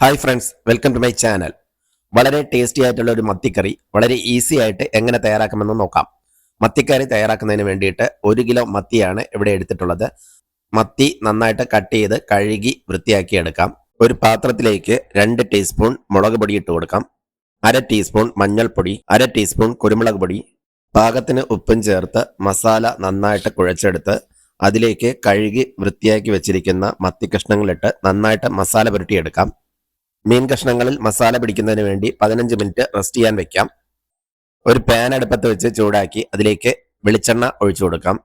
Hi friends welcome to my channel വളരെ tasty ആയിട്ടുള്ള ഒരു മത്തിക്കറി വളരെ ഈസി ആയിട്ട് എങ്ങനെ തയ്യാറാക്കുമെന്ന് നോക്കാം. മത്തിക്കറി തയ്യാറാക്കുന്നതിന് വേണ്ടിയിട്ട് ഒരു കിലോ മത്തിയാണ് ഇവിടെ എടുത്തിട്ടുള്ളത്. മത്തി നന്നായിട്ട് കട്ട് ചെയ്ത് കഴുകി വൃത്തിയാക്കി എടുക്കാം ഒരു പാത്രത്തിലേക്ക് രണ്ട് ടീസ്പൂൺ മുളക് പൊടി ഇട്ട് കൊടുക്കാം. അര ടീസ്പൂൺ മഞ്ഞൾപ്പൊടി അര ടീസ്പൂൺ കുരുമുളക് പൊടി. പാകത്തിന് ഉപ്പും ചേർത്ത് മസാല നന്നായിട്ട് കുഴച്ചെടുത്ത് അതിലേക്ക് കഴുകി വൃത്തിയാക്കി വെച്ചിരിക്കുന്ന മത്തി കഷ്ണങ്ങളിട്ട് നന്നായിട്ട് മസാല പുരട്ടിയെടുക്കാം. മീൻ കഷ്ണങ്ങളിൽ മസാല പിടിക്കുന്നതിന് വേണ്ടി പതിനഞ്ച് മിനിറ്റ് റെസ്റ്റ് ചെയ്യാൻ വെക്കാം. ഒരു പാൻ അടുപ്പത്ത് വെച്ച് ചൂടാക്കി അതിലേക്ക് വെളിച്ചെണ്ണ ഒഴിച്ചു കൊടുക്കാം.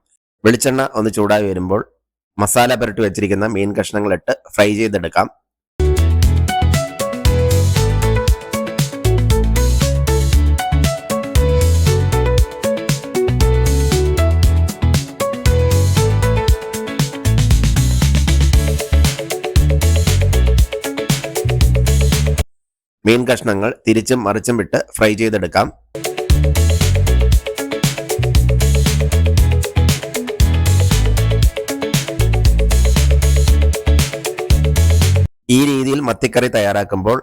വെളിച്ചെണ്ണ ഒന്ന് ചൂടായി വരുമ്പോൾ മസാല പുരട്ടി വെച്ചിരിക്കുന്ന മീൻ കഷ്ണങ്ങളിട്ട് ഫ്രൈ ചെയ്തെടുക്കാം. മീൻ കഷ്ണങ്ങൾ തിരിച്ചും മറിച്ചും വിട്ട് ഫ്രൈ ചെയ്തെടുക്കാം. ഈ രീതിയിൽ മത്തിക്കറി തയ്യാറാക്കുമ്പോൾ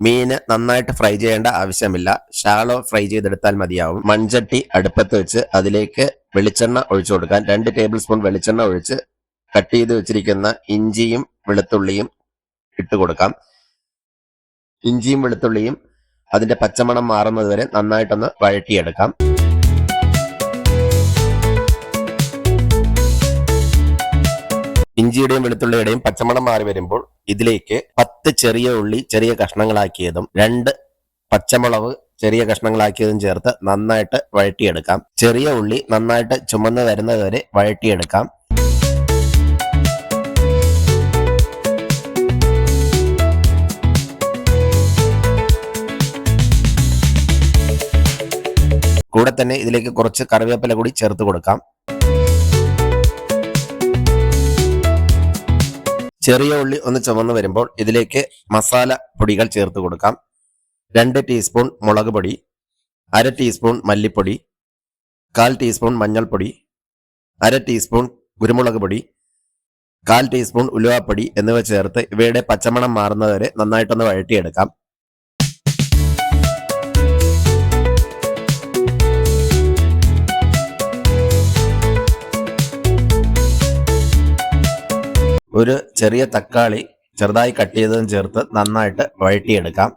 മീന് നന്നായിട്ട് ഫ്രൈ ചെയ്യേണ്ട ആവശ്യമില്ല. ഷാളോ ഫ്രൈ ചെയ്തെടുത്താൽ മതിയാവും. മൺചട്ടി അടുപ്പത്ത് വെച്ച് അതിലേക്ക് വെളിച്ചെണ്ണ ഒഴിച്ചു കൊടുക്കാൻ രണ്ട് ടേബിൾ സ്പൂൺ വെളിച്ചെണ്ണ ഒഴിച്ച് കട്ട് ചെയ്ത് വെച്ചിരിക്കുന്ന ഇഞ്ചിയും വെളുത്തുള്ളിയും ഇട്ട് കൊടുക്കാം. ഇഞ്ചിയും വെളുത്തുള്ളിയും അതിന്റെ പച്ചമണം മാറുന്നത് വരെ നന്നായിട്ടൊന്ന് വഴറ്റിയെടുക്കാം. ഇഞ്ചിയുടെയും വെളുത്തുള്ളിയുടെയും പച്ചമണം മാറി വരുമ്പോൾ ഇതിലേക്ക് പത്ത് ചെറിയ ഉള്ളി ചെറിയ കഷ്ണങ്ങളാക്കിയതും രണ്ട് പച്ചമുളക് ചെറിയ കഷ്ണങ്ങളാക്കിയതും ചേർത്ത് നന്നായിട്ട് വഴറ്റിയെടുക്കാം. ചെറിയ ഉള്ളി നന്നായിട്ട് ചുമന്ന് വരുന്നത് വരെ വഴറ്റിയെടുക്കാം. കൂടെ തന്നെ ഇതിലേക്ക് കുറച്ച് കറിവേപ്പില കൂടി ചേർത്ത് കൊടുക്കാം. ചെറിയ ഉള്ളി ഒന്ന് ചുമന്ന് വരുമ്പോൾ ഇതിലേക്ക് മസാല പൊടികൾ ചേർത്ത് കൊടുക്കാം. രണ്ട് ടീസ്പൂൺ മുളക് പൊടി അര ടീസ്പൂൺ മല്ലിപ്പൊടി കാൽ ടീസ്പൂൺ മഞ്ഞൾപ്പൊടി അര ടീസ്പൂൺ കുരുമുളക് പൊടി കാൽ ടീസ്പൂൺ ഉലുവാപ്പൊടി എന്നിവ ചേർത്ത് ഇവയുടെ പച്ചമണം മാറുന്നതുവരെ നന്നായിട്ടൊന്ന് വഴറ്റിയെടുക്കാം. ഒരു ചെറിയ തക്കാളി ചെറുതായി കട്ട് ചെയ്തതും ചേർത്ത് നന്നായിട്ട് വഴറ്റിയെടുക്കാം.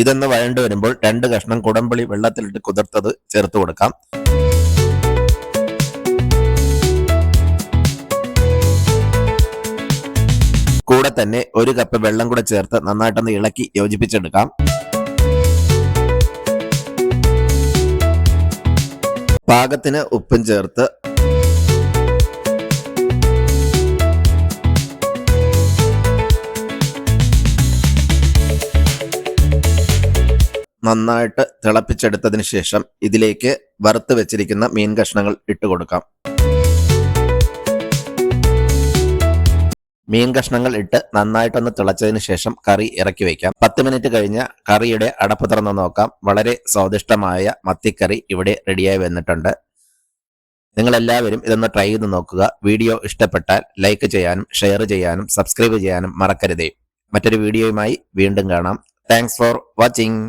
ഇതൊന്ന് വഴണ്ടു വരുമ്പോൾ രണ്ട് കഷ്ണം കുടംപുളി വെള്ളത്തിലിട്ട് കുതിർത്തത് ചേർത്ത് കൊടുക്കാം. കൂടെ തന്നെ ഒരു കപ്പ് വെള്ളം കൂടെ ചേർത്ത് നന്നായിട്ടൊന്ന് ഇളക്കി യോജിപ്പിച്ചെടുക്കാം. പാകത്തിന് ഉപ്പും ചേർത്ത് നന്നായിട്ട് തിളപ്പിച്ചെടുത്തതിന് ശേഷം ഇതിലേക്ക് വറുത്ത് വെച്ചിരിക്കുന്ന മീൻ കഷ്ണങ്ങൾ ഇട്ട് കൊടുക്കാം. മീൻ കഷ്ണങ്ങൾ ഇട്ട് നന്നായിട്ടൊന്ന് തിളച്ചതിന് ശേഷം കറി ഇറക്കി വയ്ക്കാം പത്ത് മിനിറ്റ് കഴിഞ്ഞ് കറിയുടെ അടപ്പ് തുറന്ന് നോക്കാം. വളരെ സ്വാദിഷ്ടമായ മത്തിക്കറി ഇവിടെ റെഡിയായി വന്നിട്ടുണ്ട്. നിങ്ങളെല്ലാവരും ഇതൊന്ന് ട്രൈ ചെയ്ത് നോക്കുക. വീഡിയോ ഇഷ്ടപ്പെട്ടാൽ ലൈക്ക് ചെയ്യാനും ഷെയർ ചെയ്യാനും സബ്സ്ക്രൈബ് ചെയ്യാനും മറക്കരുതേ. മറ്റൊരു വീഡിയോയുമായി വീണ്ടും കാണാം. Thanks for watching.